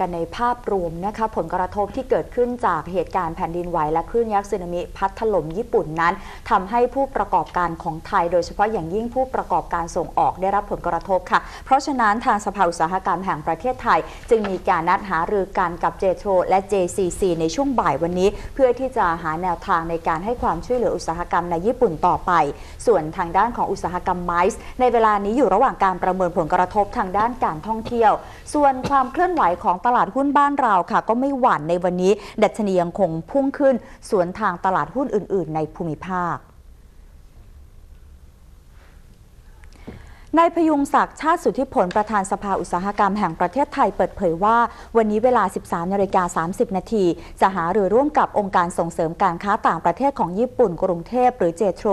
กันในภาพรวมนะคะผลกระทบที่เกิดขึ้นจากเหตุการณ์แผ่นดินไหวและคลื่นยักษ์สึนามิพัดถล่มญี่ปุ่นนั้นทำให้ผู้ประกอบการของไทย โดยเฉพาะอย่างยิ่งผู้ประกอบการส่งออกได้รับผลกระทบค่ะ เพราะฉะนั้นทางสภาอุตสาหกรรมแห่งประเทศไทย จึงมีการนัดหารือกันกับเจโทและ JCC ในช่วงบ่ายวันนี้ เพื่อที่จะหาแนวทางในการให้ความช่วยเหลืออุตสาหกรรมในญี่ปุ่นต่อไป ส่วนทางด้านของอุตสาหกรรมไมซ์ในเวลานี้อยู่ระหว่างการประเมินผลกระทบทางด้านการท่องเที่ยว ส่วนความเคลื่อนไหวของตลาดหุ้นบ้านเราค่ะ ก็ไม่หวั่นในวันนี้ ดัชนียังคงพุ่งขึ้นสวนทางตลาดหุ้นอื่น ๆ ในภูมิภาค นายพยุงศักดิ์ชาติสุทธิผลประธานสภาอุตสาหกรรมแห่งประเทศไทยเปิดเผยว่า วันนี้เวลา 13นาฬิกา30 นาทีจะหารือร่วมกับองค์การส่งเสริมการค้าต่างประเทศของญี่ปุ่นกรุงเทพหรือเจโทร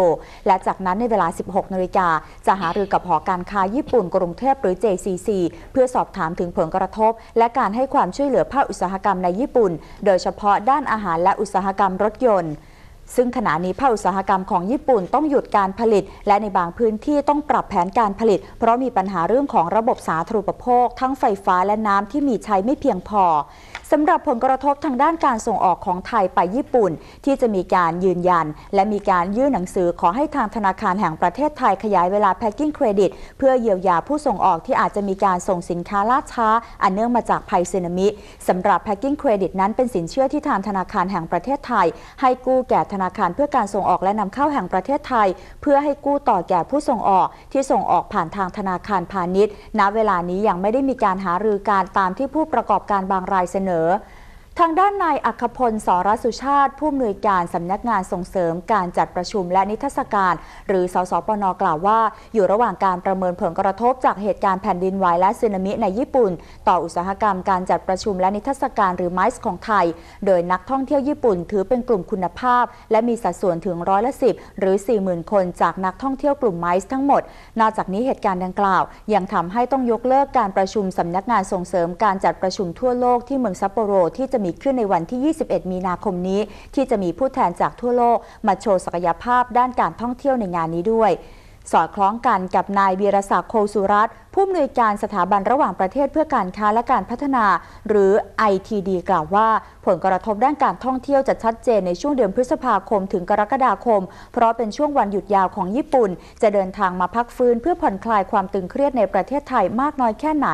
และจากนั้นในเวลา 16นาฬิกาจะหารือกับหอการค้าญี่ปุ่นกรุงเทพหรือ JCC เพื่อสอบถามถึงผลกระทบ และการให้ความช่วยเหลือภาคอุตสาหกรรมในญี่ปุ่น โดยเฉพาะด้านอาหารและอุตสาหกรรมรถยนต์ ซึ่งขณะนี้ภาคอุตสาหกรรมของญี่ปุ่นต้องหยุดการผลิต และในบางพื้นที่ต้องปรับแผนการผลิต เพราะมีปัญหาเรื่องของระบบสาธารณูปโภค ทั้งไฟฟ้าและน้ำที่มีใช้ไม่เพียงพอ สำหรับผลกระทบทางด้านการส่งออกของไทยไปญี่ปุ่น ที่จะมีการยืนยัน และมีการยื่นหนังสือขอให้ทางธนาคารแห่งประเทศไทยขยายเวลาแพ็กกิ้งเครดิต เพื่อเยียวยาผู้ส่งออกที่อาจจะมีการส่งสินค้าล่าช้า อันเนื่องมาจากภัยสึนามิสำหรับแพ็กกิ้งเครดิตนั้นเป็นสินเชื่อที่ทางธนาคารแห่งประเทศไทย ให้กู้แก่ธนาคารเพื่อการส่งออกและนำเข้าแห่งประเทศไทย เพื่อให้กู้ต่อแก่ผู้ส่งออกที่ส่งออกผ่านทางธนาคารพาณิชย์ ณเวลานี้ยังไม่ได้มีการหารือการตามที่ผู้ประกอบการบางรายเสนอ nữa ทางด้านนายอัคพลสรสุชาติ ผู้อำนวยการสำนักงานส่งเสริมการจัดประชุมและนิทรรศการ หรือสสปนกล่าวว่า อยู่ระหว่างการประเมินผลกระทบจากเหตุการณ์แผ่นดินไหวและสึนามิในญี่ปุ่น ต่ออุตสาหกรรมการจัดประชุมและนิทรรศการหรือไมซ์ของไทย โดยนักท่องเที่ยวญี่ปุ่น ถือเป็นกลุ่มคุณภาพ และมีสัดส่วนถึงร้อยละสิหรือ 40,000 คนจากนักท่องเที่ยวกลุ่มไมซ์ทั้งหมด นอกจากนี้เหตุการณ์ดังกล่าว ยังทำให้ต้องยกเลิกการประชุมสำนักงานส่งเสริมการจัดประชุมทั่วโลกที่เมืองซัปโปโรที่จะมีขึ้นในวันที่ 21 มีนาคมนี้ ที่จะมีผู้แทนจากทั่วโลกมาโชว์ศักยภาพด้านการท่องเที่ยวในงานนี้ด้วย สอดคล้องกันกับนายวีรศักดิ์โคสุรัตน์ผู้อำนวยการสถาบันระหว่างประเทศเพื่อการค้าและการพัฒนา หรือ ITD กล่าวว่า ผลกระทบด้านการท่องเที่ยวจะชัดเจนในช่วงเดือนพฤษภาคมถึงกรกฎาคม เพราะเป็นช่วงวันหยุดยาวของญี่ปุ่น จะเดินทางมาพักฟื้นเพื่อผ่อนคลายความตึงเครียดในประเทศไทยมากน้อยแค่ไหน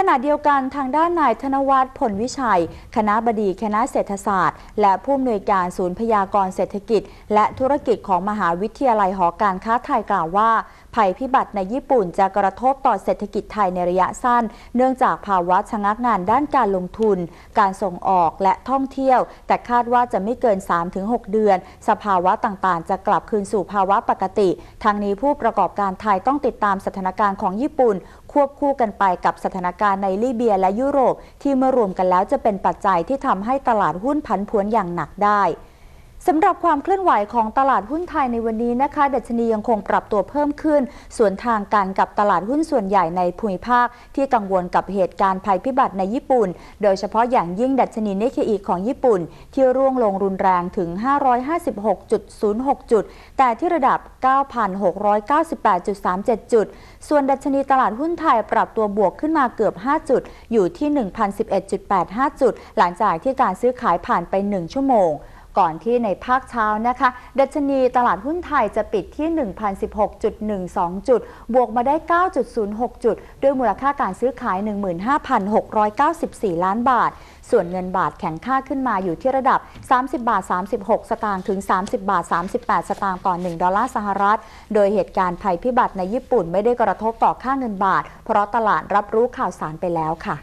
ขณะเดียวกันทางด้านนายธนวัฒน์ผลวิชัย คณะบดีคณะเศรษฐศาสตร์ และผู้อำนวยการศูนย์พยากรเศรษฐกิจ และธุรกิจของมหาวิทยาลัยหอการค้าไทยกล่าวว่า ภัยพิบัติในญี่ปุ่นจะกระทบต่อเศรษฐกิจไทยในระยะสั้น เนื่องจากภาวะชะงักงานด้านการลงทุน การส่งออกและท่องเที่ยว แต่คาดว่าจะไม่เกิน 3-6 เดือน สภาวะต่างๆ จะกลับคืนสู่ภาวะปกติ ทางนี้ผู้ประกอบการไทยต้องติดตามสถานการณ์ของญี่ปุ่น ควบคู่กันไปกับสถานการณ์ในลิเบียและยุโรป ที่เมื่อรวมกันแล้วจะเป็นปัจจัยที่ทำให้ตลาดหุ้นผันผวนอย่างหนักได้ สำหรับความเคลื่อนไหวของตลาดหุ้นไทยในวันนี้นะคะดัชนียังคงปรับตัวเพิ่มขึ้น ส่วนทางกันกับตลาดหุ้นส่วนใหญ่ในภูมิภาค ที่กังวลกับเหตุการณ์ภัยพิบัติในญี่ปุ่น โดยเฉพาะอย่างยิ่งดัชนีนิเคอีของญี่ปุ่น ที่ร่วงลงรุนแรงถึง 556.06 จุด แต่ที่ระดับ 9,698.37 จุด ส่วนดัชนีตลาดหุ้นไทยปรับตัวบวกขึ้นมาเกือบ 5 จุด อยู่ที่ 1,011.85 จุด หลังจากที่การซื้อขายผ่านไป 1 ชั่วโมง ก่อนที่ในภาคเช้านะคะ ดัชนีตลาดหุ้นไทยจะปิดที่ 1,016.12 จุด บวกมาได้ 9.06 จุด ด้วยมูลค่าการซื้อขาย 15,694 ล้านบาท ส่วนเงินบาทแข็งค่าขึ้นมาอยู่ที่ระดับ 30 บาท 36 สตางค์ถึง 30 บาท 38 สตางค์ต่อ 1 ดอลลาร์สหรัฐ โดยเหตุการณ์ภัยพิบัติในญี่ปุ่นไม่ได้กระทบต่อค่าเงินบาท เพราะตลาดรับรู้ข่าวสารไปแล้วค่ะ